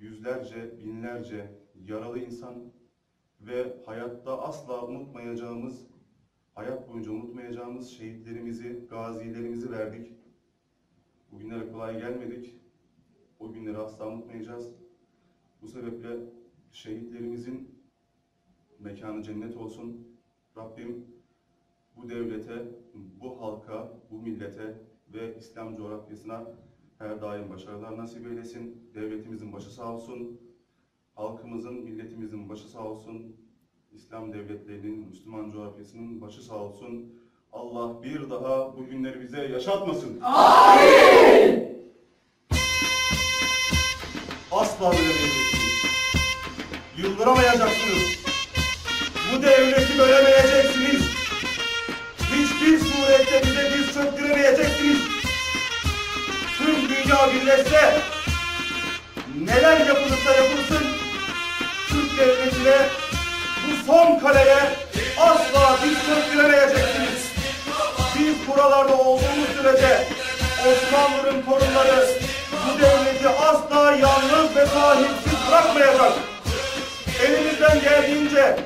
yüzlerce, binlerce yaralı insan ve hayatta asla unutmayacağımız, hayat boyunca unutmayacağımız şehitlerimizi, gazilerimizi verdik. Bu günlere kolay gelmedik. O günleri asla unutmayacağız. Bu sebeple şehitlerimizin mekanı cennet olsun. Rabbim bu devlete, bu halka, bu millete ve İslam coğrafyasına her daim başarılar nasip eylesin. Devletimizin başı sağ olsun. Halkımızın, milletimizin başı sağ olsun. İslam devletlerinin, Müslüman coğrafyasının başı sağ olsun. Allah bir daha bu günleri bize yaşatmasın. Asla bölemeyeceksiniz. Yıldıramayacaksınız. Bu devleti bölemeyeceksiniz. Hiçbir surette bize diz çöktüremeyeceksiniz. Birleşse neler yapılırsa yapılsın Türk devletine bu son kaleye asla diz çöktüremeyeceksiniz. Biz buralarda olduğumuz sürece Osmanlı'nın torunları bu devleti asla yalnız ve sahipsiz bırakmayacak. Elimizden geldiğince